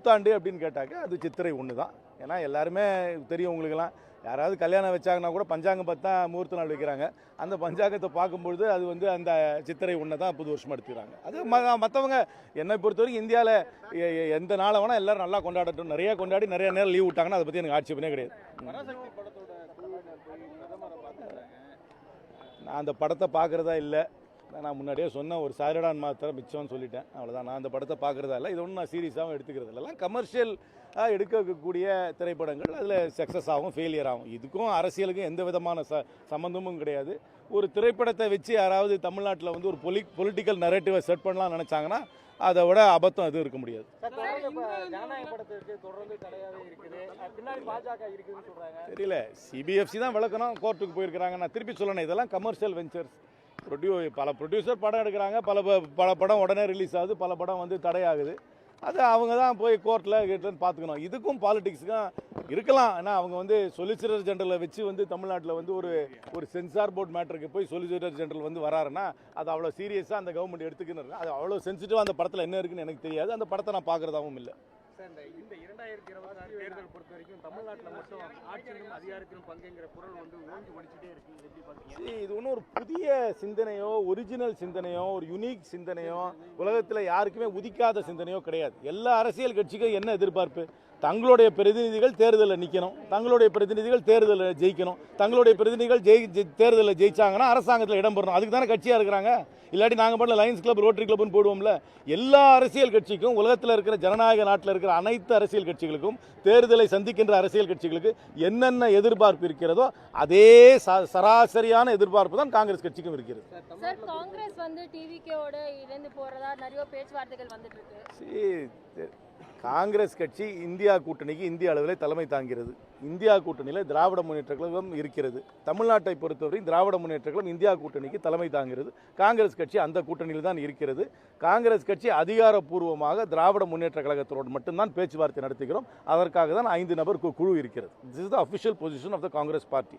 புத்தாண்டு அப்படின்னு கேட்டாக்க அது சித்திரை ஒன்று தான் ஏன்னா எல்லாருமே தெரியும் உங்களுக்கெல்லாம். யாராவது கல்யாணம் வச்சாங்கன்னா கூட பஞ்சாங்கம் பார்த்தா முகூர்த்த நாள் வைக்கிறாங்க. அந்த பஞ்சாங்கத்தை பார்க்கும்பொழுது அது வந்து அந்த சித்திரை ஒன்றை தான் புது வருஷமாக எடுத்துக்கிறாங்க. அது ம மற்றவங்க என்னை பொறுத்தவரைக்கும் இந்தியாவில் எந்த நாளை வேணால் எல்லோரும் நல்லா கொண்டாடட்டும். நிறைய கொண்டாடி நிறைய நேரம் லீவ் விட்டாங்கன்னா அதை பற்றி எனக்கு ஆட்சேபனே கிடையாது. நான் அந்த படத்தை பார்க்குறதா இல்லை. நான் முன்னாடியே சொன்னேன் ஒரு சாரடான் மாத்திரம் மிச்சம்னு சொல்லிட்டேன். அவ்வளோதான் நான் அந்த படத்தை பார்க்குறதா இல்லை. இது ஒன்றும் நான் சீரியஸாகவும் எடுத்துக்கிறது இல்லை கமர்ஷியல் எடுக்கக்கூடிய திரைப்படங்கள். அதில் சக்ஸஸ் ஆகும் ஃபெயிலியர் ஆகும். இதுக்கும் அரசியலுக்கும் எந்த விதமான ச சம்மந்தமும் கிடையாது. ஒரு திரைப்படத்தை வச்சு யாராவது தமிழ்நாட்டில் வந்து ஒரு பொலி பொலிட்டிக்கல் நரேட்டிவை செட் பண்ணலாம்னு நினச்சாங்கன்னா அதை விட அபத்தம் எதுவும் இருக்க முடியாது. தெரியல. சிபிஎஃப்சி தான் விளக்கணும். கோர்ட்டுக்கு போயிருக்கிறாங்க. நான் திருப்பி சொல்லணும். இதெல்லாம் கமர்ஷியல் வெஞ்சர்ஸ் ப்ரொடியூ பல ப்ரொடியூசர் படம் எடுக்கிறாங்க. பல ப- பல படம் உடனே ரிலீஸ் ஆகுது. பல படம் வந்து தடையாகுது. அது அவங்க தான் போய் கோர்ட்டில் கேட்டுன்னு பார்த்துக்கணும் இதுக்கும் பாலிடிக்ஸுக்கும் இருக்கலாம். ஏன்னா அவங்க வந்து சொலிசிட்டர் ஜெனரலை வச்சு வந்து தமிழ்நாட்டில் வந்து ஒரு ஒரு சென்சார் போர்ட் மேட்டருக்கு போய் சொலிசிட்டர் ஜெனரல் வந்து வராருன்னா அது அவ்வளோ சீரியஸாக அந்த கவர்மெண்ட் எடுத்துக்கணும் அது அவ்வளோ சென்சிட்டிவாக அந்த படத்தில் என்ன இருக்குன்னு எனக்கு தெரியாது. அந்த படத்தை நான் பார்க்குறதாகவும் இல்லை. இரண்டாயிரத்தி இருபத்தி ஆறு தேர்தல் பொறுத்த வரைக்கும் தமிழ்நாட்டில் மட்டும் ஆட்சியிலும் அதிகாரத்திலும் பங்குங்கிற குரல் வந்து ஓங்கி ஒழிச்சுட்டே இருக்கு. எப்படி பாத்தீங்க இது ஒன்றும் ஒரு புதிய சிந்தனையோ ஒரிஜினல் சிந்தனையோ ஒரு யுனிக் சிந்தனையோ உலகத்தில் யாருக்குமே உதிக்காத சிந்தனையோ கிடையாது. எல்லா அரசியல் கட்சிக்கும் என்ன எதிர்பார்ப்பு? தங்களுடைய பிரதிநிதிகள் தேர்தலில் நிற்கணும் தங்களுடைய பிரதிநிதிகள் தேர்தலில் ஜெயிக்கணும். தங்களுடைய பிரதிநிதிகள் ஜெயி தேர்தலில் ஜெயிச்சாங்கன்னா அரசாங்கத்தில் இடம் பெறணும். அதுக்கு தானே கட்சியாக இருக்கிறாங்க? இல்லாட்டி நாங்கள் பண்ணல லைன்ஸ் கிளப் ரோட்டரி கிளப்னு போடுவோம்ல. எல்லா அரசியல் கட்சிக்கும் உலகத்தில் இருக்கிற ஜனநாயக நாட்டில் இருக்கிற அனைத்து அரசியல் கட்சிகளுக்கும் தேர்தலை சந்திக்கின்ற அரசியல் கட்சிகளுக்கு என்னென்ன எதிர்பார்ப்பு இருக்கிறதோ அதே சராசரியான எதிர்பார்ப்பு தான் காங்கிரஸ் கட்சிக்கும் இருக்கிறது. காங்கிரஸ் இணைந்து போறதா நிறைய பேச்சுவார்த்தைகள் வந்துட்டு இருக்கு காங்கிரஸ் கட்சி இந்தியா கூட்டணிக்கு இந்திய அளவில் தலைமை தாங்கிறது. இந்தியா கூட்டணியில் திராவிட முன்னேற்ற கழகம் இருக்கிறது. தமிழ்நாட்டை பொறுத்தவரை திராவிட முன்னேற்ற கழகம் இந்தியா கூட்டணிக்கு தலைமை தாங்கிறது. காங்கிரஸ் கட்சி அந்த கூட்டணியில் தான் இருக்கிறது. காங்கிரஸ் கட்சி அதிகாரப்பூர்வமாக திராவிட முன்னேற்ற கழகத்தோடு மட்டும்தான் பேச்சுவார்த்தை நடத்துகிறோம். அதற்காக தான் ஐந்து நபர் கு- குழு இருக்கிறது. This is the official position of the Congress party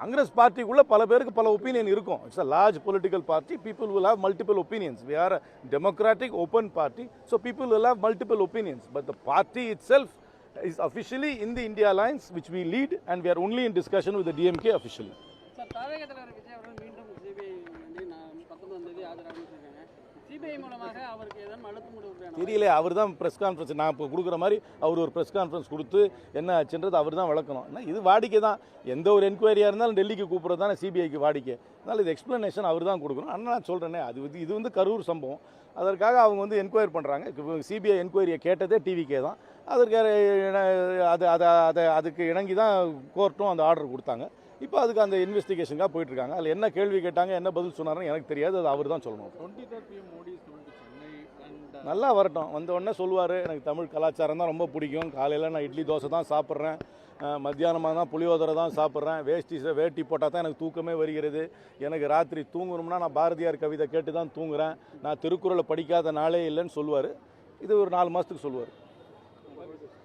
Congress பார்ட்டிக்குள்ளே பல பேருக்கு பல ஒப்பீனியன் இருக்கும் it's a large political party people will have multiple opinions we are democratic open party so people will have multiple opinions but the party itself is officially in the India alliance which we lead and we are only in discussion with DMK officially தெரியல அவர் தான் press conference நான் இப்போ கொடுக்குற மாதிரி அவர் ஒரு press conference கொடுத்து என்ன ஆச்சுன்றது அவர் தான் விளக்கணும். ஏன்னா இது வாடிக்கை தான் எந்த ஒரு என்கொயரியாக இருந்தாலும் டெல்லிக்கு கூப்பிட்றது தானே சிபிஐக்கு வாடிக்கை. அதனால் இது எக்ஸ்ப்ளனேஷன் அவர் தான் கொடுக்கணும். ஆனால் நான் சொல்கிறேனே அது இது வந்து கரூர் சம்பவம். அதற்காக அவங்க வந்து என்கொயரி பண்ணுறாங்க சிபிஐ என்கொயரியை கேட்டதே டிவிக்கே தான். அதற்கு அது அதை அதை அதுக்கு இணங்கி தான் கோர்ட்டும் அந்த ஆர்டர் கொடுத்தாங்க. இப்போ அதுக்கு அந்த இன்வெஸ்டிகேஷனுக்காக போயிட்டுருக்காங்க. அதில் என்ன கேள்வி கேட்டாங்க என்ன பதில் சொன்னாருன்னு எனக்கு தெரியாது. அது அவர் தான் சொல்லணும். நல்லா வரட்டும். வந்த உடனே சொல்லுவார் எனக்கு தமிழ் கலாச்சாரம் தான் ரொம்ப பிடிக்கும். காலையில் நான் இட்லி தோசை தான் சாப்பிட்றேன். மத்தியானமாக தான் புளியோதரை தான் சாப்பிட்றேன். வேஷ்டி வேட்டி போட்டால் தான் எனக்கு தூக்கமே வருகிறது. எனக்கு ராத்திரி தூங்கணும்னா நான் பாரதியார் கவிதை கேட்டு தான் தூங்குறேன். நான் திருக்குறளை படிக்காத நாளே இல்லைன்னு சொல்லுவார். இது ஒரு நாலு மாதத்துக்கு சொல்லுவார்.